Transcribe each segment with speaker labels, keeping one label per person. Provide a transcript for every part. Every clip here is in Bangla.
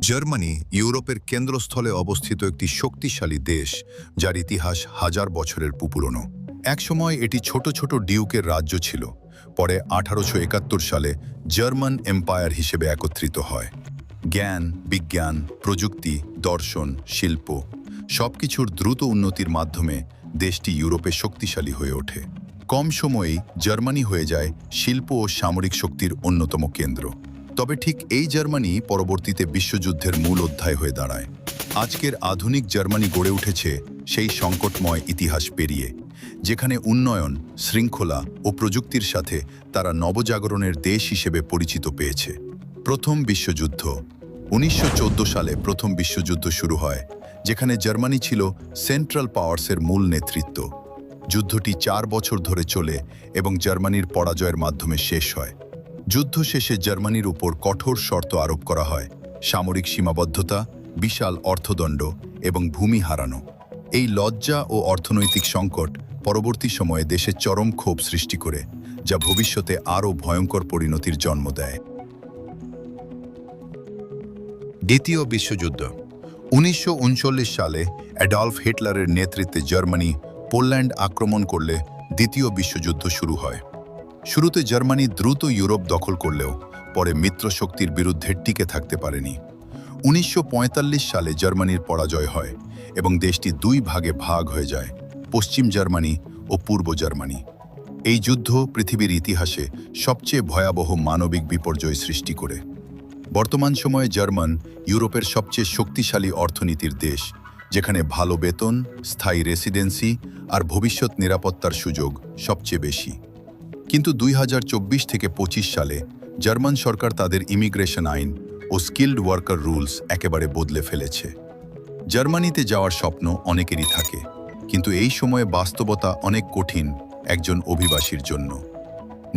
Speaker 1: জার্মানি ইউরোপের কেন্দ্রস্থলে অবস্থিত একটি শক্তিশালী দেশ, যার ইতিহাস হাজার বছরের পুপুরনো। একসময় এটি ছোট ছোট ডিউকের রাজ্য ছিল, পরে আঠারোশো একাত্তর সালে জার্মান এম্পায়ার হিসেবে একত্রিত হয়। জ্ঞান, বিজ্ঞান, প্রযুক্তি, দর্শন, শিল্প, সবকিছুর দ্রুত উন্নতির মাধ্যমে দেশটি ইউরোপে শক্তিশালী হয়ে ওঠে। কম সময়েই জার্মানি হয়ে যায় শিল্প ও সামরিক শক্তির অন্যতম কেন্দ্র। তবে ঠিক এই জার্মানি পরবর্তীতে বিশ্বযুদ্ধের মূল অধ্যায় হয়ে দাঁড়ায়। আজকের আধুনিক জার্মানি গড়ে উঠেছে সেই সংকটময় ইতিহাস পেরিয়ে, যেখানে উন্নয়ন, শৃঙ্খলা ও প্রযুক্তির সাথে তারা নবজাগরণের দেশ হিসেবে পরিচিত পেয়েছে। প্রথম বিশ্বযুদ্ধ, উনিশশো চোদ্দ সালে প্রথম বিশ্বযুদ্ধ শুরু হয়, যেখানে জার্মানি ছিল সেন্ট্রাল পাওয়ার্সের মূল নেতৃত্ব। যুদ্ধটি চার বছর ধরে চলে এবং জার্মানির পরাজয়ের মাধ্যমে শেষ হয়। যুদ্ধ শেষে জার্মানির উপর কঠোর শর্ত আরোপ করা হয়। সামরিক সীমাবদ্ধতা, বিশাল অর্থদণ্ড এবং ভূমি হারানো। এই লজ্জা ও অর্থনৈতিক সংকট পরবর্তী সময়ে দেশে চরম ক্ষোভ সৃষ্টি করে, যা ভবিষ্যতে আরও ভয়ঙ্কর পরিণতির জন্ম দেয়। দ্বিতীয় বিশ্বযুদ্ধ। উনিশশো উনচল্লিশ সালে অ্যাডলফ হিটলারের নেতৃত্বে জার্মানি পোল্যান্ড আক্রমণ করলে দ্বিতীয় বিশ্বযুদ্ধ শুরু হয়। শুরুতে জার্মানি দ্রুত ইউরোপ দখল করলেও পরে মিত্রশক্তির বিরুদ্ধে টিকে থাকতে পারেনি। উনিশশো পঁয়তাল্লিশ সালে জার্মানির পরাজয় হয় এবং দেশটি দুই ভাগে ভাগ হয়ে যায়, পশ্চিম জার্মানি ও পূর্ব জার্মানি। এই যুদ্ধ পৃথিবীর ইতিহাসে সবচেয়ে ভয়াবহ মানবিক বিপর্যয় সৃষ্টি করে। বর্তমান সময়ে জার্মান ইউরোপের সবচেয়ে শক্তিশালী অর্থনীতির দেশ, যেখানে ভালো বেতন, স্থায়ী রেসিডেন্সি আর ভবিষ্যৎ নিরাপত্তার সুযোগ সবচেয়ে বেশি। কিন্তু দুই হাজার চব্বিশ থেকে ২৫ সালে জার্মান সরকার তাদের ইমিগ্রেশন আইন ও স্কিল্ড ওয়ার্কার রুলস একেবারে বদলে ফেলেছে। জার্মানিতে যাওয়ার স্বপ্ন অনেকেরই থাকে, কিন্তু এই সময়ে বাস্তবতা অনেক কঠিন একজন অভিবাসীর জন্য।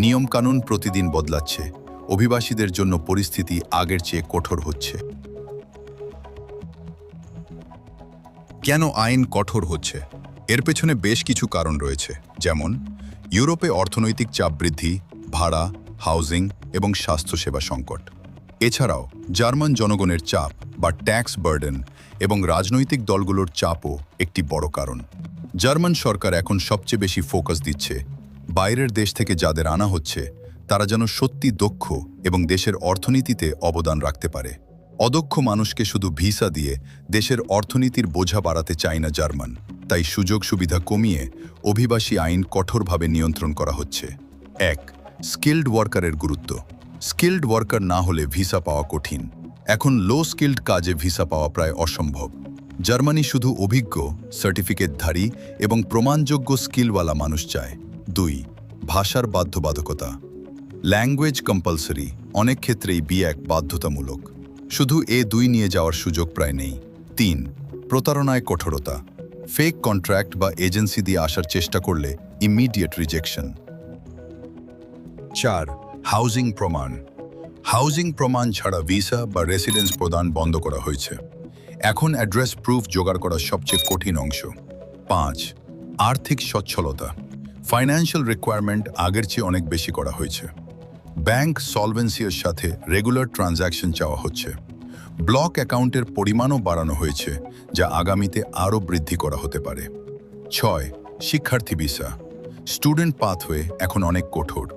Speaker 1: নিয়মকানুন প্রতিদিন বদলাচ্ছে, অভিবাসীদের জন্য পরিস্থিতি আগের চেয়ে কঠোর হচ্ছে। কেন আইন কঠোর হচ্ছে? এর পেছনে বেশ কিছু কারণ রয়েছে, যেমন ইউরোপে অর্থনৈতিক চাপ বৃদ্ধি, ভাড়া, হাউজিং এবং স্বাস্থ্যসেবা সংকট। এছাড়াও, জার্মান জনগণের চাপ বা ট্যাক্স বার্ডেন এবং রাজনৈতিক দলগুলোর চাপও একটি বড় কারণ। জার্মান সরকার এখন সবচেয়ে বেশি ফোকাস দিচ্ছে। বাইরের দেশ থেকে যাদের আনা হচ্ছে, তারা যেন সত্যি দক্ষ এবং দেশের অর্থনীতিতে অবদান রাখতে পারে। অদক্ষ মানুষকে শুধু ভিসা দিয়ে দেশের অর্থনীতির বোঝা বাড়াতে চায় না জার্মান। তাই সুযোগ সুবিধা কমিয়ে অভিবাসী আইন কঠোরভাবে নিয়ন্ত্রণ করা হচ্ছে। এক স্কিল্ড ওয়ার্কারের গুরুত্ব। স্কিল্ড ওয়ার্কার না হলে ভিসা পাওয়া কঠিন। এখন লো স্কিল্ড কাজে ভিসা পাওয়া প্রায় অসম্ভব। জার্মানি শুধু অভিজ্ঞ সার্টিফিকেটধারী এবং প্রমাণযোগ্য স্কিলওয়ালা মানুষ চায়। দুই, ভাষার বাধ্যবাধকতা। ল্যাঙ্গুয়েজ কম্পালসারি অনেক ক্ষেত্রেই বি এক বাধ্যতামূলক। শুধু এ দুই নিয়ে যাওয়ার সুযোগ প্রায় নেই। তিন, প্রতারণায় কঠোরতা। ফেক কন্ট্রাক্ট বা এজেন্সি দিয়ে আসার চেষ্টা করলে ইমিডিয়েট রিজেকশন চার হাউজিং প্রমাণ। হাউজিং প্রমাণ ছাড়া ভিসা বা রেসিডেন্স প্রদান বন্ধ করা হয়েছে। এখন অ্যাড্রেস প্রুফ জোগাড় করা সবচেয়ে কঠিন অংশ। পাঁচ, আর্থিক সচ্ছলতা। ফাইন্যান্সিয়াল রিকোয়ারমেন্ট আগের চেয়ে অনেক বেশি করা হয়েছে। ব্যাংক সলভেন্সির সাথে রেগুলার ট্রানজ্যাকশন চাওয়া হচ্ছে। ব্লক অ্যাকাউন্টের পরিমাণও বাড়ানো হয়েছে, যা আগামীতে আরও বৃদ্ধি করা হতে পারে। ছয়, শিক্ষার্থী ভিসা। স্টুডেন্ট পাথওয়ে এখন অনেক কঠোর।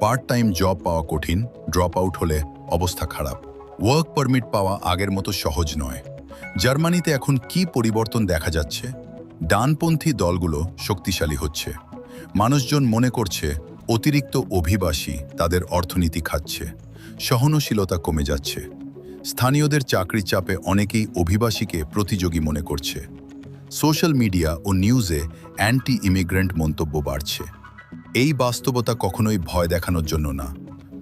Speaker 1: পার্ট টাইম জব পাওয়া কঠিন, ড্রপ আউট হলে অবস্থা খারাপ। ওয়ার্ক পারমিট পাওয়া আগের মতো সহজ নয়। জার্মানিতে এখন কি পরিবর্তন দেখা যাচ্ছে? ডানপন্থী দলগুলো শক্তিশালী হচ্ছে। মানুষজন মনে করছে, অতিরিক্ত অভিবাসী তাদের অর্থনীতি খাচ্ছে। সহনশীলতা কমে যাচ্ছে। স্থানীয়দের চাকরির চাপে অনেকেই অভিবাসীকে প্রতিযোগী মনে করছে। সোশ্যাল মিডিয়া ও নিউজে অ্যান্টি ইমিগ্রেন্ট মন্তব্য বাড়ছে। এই বাস্তবতা কখনোই ভয় দেখানোর জন্য না।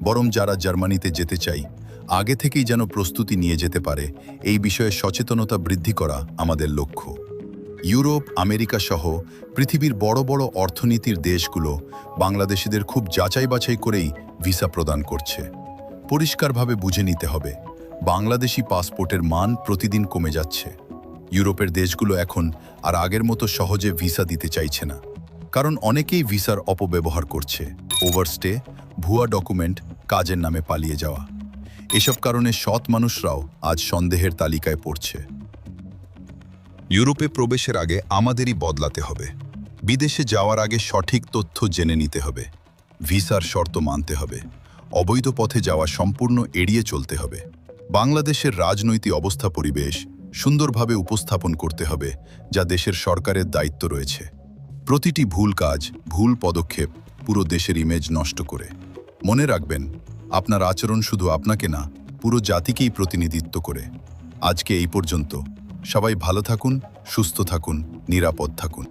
Speaker 1: বরং যারা জার্মানিতে যেতে চাই, আগে থেকেই যেন প্রস্তুতি নিয়ে যেতে পারে, এই বিষয়ে সচেতনতা বৃদ্ধি করা আমাদের লক্ষ্য। ইউরোপ, আমেরিকা সহ পৃথিবীর বড় বড় অর্থনীতির দেশগুলো বাংলাদেশিদের খুব যাচাই বাছাই করেই ভিসা প্রদান করছে। পরিষ্কারভাবে বুঝে নিতে হবে বাংলাদেশি পাসপোর্টের মান প্রতিদিন কমে যাচ্ছে। ইউরোপের দেশগুলো এখন আর আগের মতো সহজে ভিসা দিতে চাইছে না। কারণ অনেকেই ভিসার অপব্যবহার করছে। ওভারস্টে, ভুয়া ডকুমেন্ট, কাজের নামে পালিয়ে যাওয়া। এসব কারণে সৎ মানুষরাও আজ সন্দেহের তালিকায় পড়ছে। ইউরোপে প্রবেশের আগে আমাদেরই বদলাতে হবে। বিদেশে যাওয়ার আগে সঠিক তথ্য জেনে নিতে হবে। ভিসার শর্ত মানতে হবে। অবৈধ পথে যাওয়া সম্পূর্ণ এড়িয়ে চলতে হবে। বাংলাদেশের রাজনৈতিক অবস্থা পরিবেশ সুন্দরভাবে উপস্থাপন করতে হবে, যা দেশের সরকারের দায়িত্ব রয়েছে। প্রতিটি ভুল কাজ, ভুল পদক্ষেপ পুরো দেশের ইমেজ নষ্ট করে। মনে রাখবেন, আপনার আচরণ শুধু আপনাকে না, পুরো জাতিকেই প্রতিনিধিত্ব করে। আজকে এই পর্যন্ত। সবাই ভালো থাকুন, সুস্থ থাকুন, নিরাপদ থাকুন।